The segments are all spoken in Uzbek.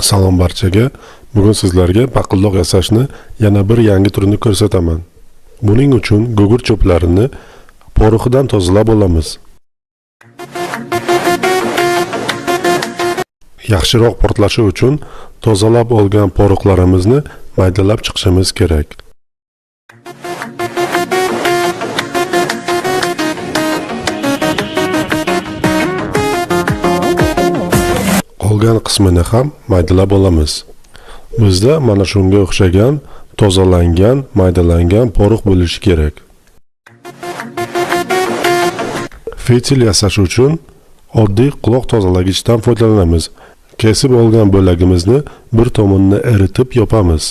Salom barchaga. Bugun sizlarga baqildoq yasashni yana bir yangi turini ko'rsataman. Buning uchun gugurt cho'plarini poroxidan tozalab olamiz. Yaxshiroq portlashi uchun tozalab olgan poroqlarimizni maydalab chiqishimiz kerak. Qolgan qismini ham maydalab olamiz. Bizda mana shunga o'xshagan tozalangan, maydalangan porox bo'lishi kerak. Fitil yasash uchun oddiy quloq tozalagichdan foydalanamiz. Kesib olgan bo'lagimizni bir tomonini eritib yopamiz.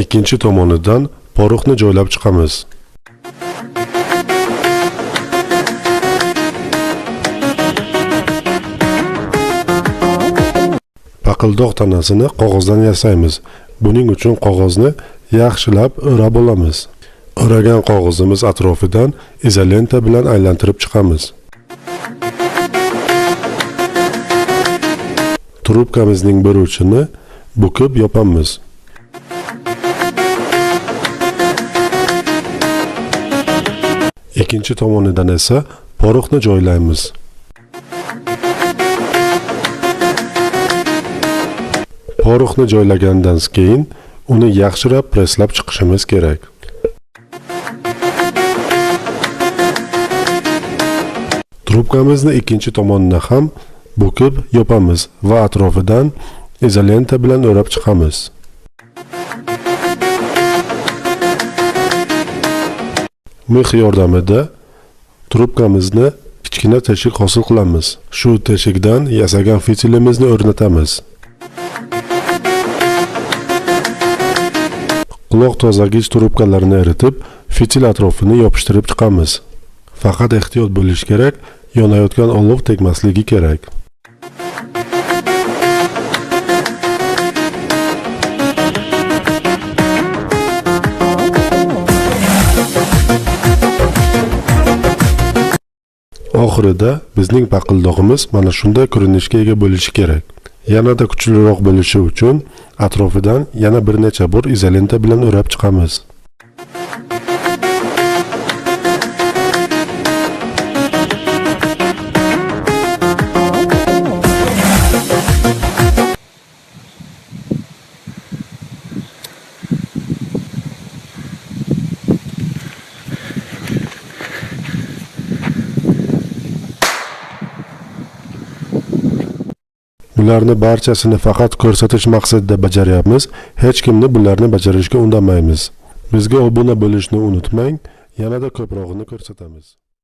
Ikkinchi tomonidan poroxni joylab chiqamiz. Paqildoq tanasini qog'ozdan yasaymiz. Buning uchun qog'ozni yaxshilab o'rab olamiz. O'ragan qog'ozimiz atrofidan izolenta bilan aylantirib chiqamiz. Trubkamizning bir uchini bukib yopamiz. Ikkinchi tomonidan esa poroxni joylaymiz. Poroxni joylagandan keyin uni yaxshilab presslab chiqishimiz kerak. Trubkamizni ikkinchi tomonini ham bukib yopamiz va atrofidan izolenta bilan o'rab chiqamiz. Mix yordamida trubkamizni kichkina teshik hosil qilamiz. Shu teshikdan yasagan fitilimizni o'rnatamiz. Quloq tozagich trubkalarini eritib, fitil atrofini yopishtirib chiqamiz. Faqat ehtiyot bo'lish kerak, yonayotgan olov tegmasligi kerak. Oxirida bizning paqildog'imiz mana shunday ko'rinishga ega bo'lishi kerak. Yanada kuchliroq bo'lishi uchun atrofidan yana bir necha bor izolenta bilan o'rab chiqamiz. Bularni barchasini faqat ko'rsatish maqsadida bajaryapmiz. Hech kimni bularni bajarishga undamaymiz. Bizga obuna bo'lishni unutmang. Yanada ko'prog'ini ko'rsatamiz.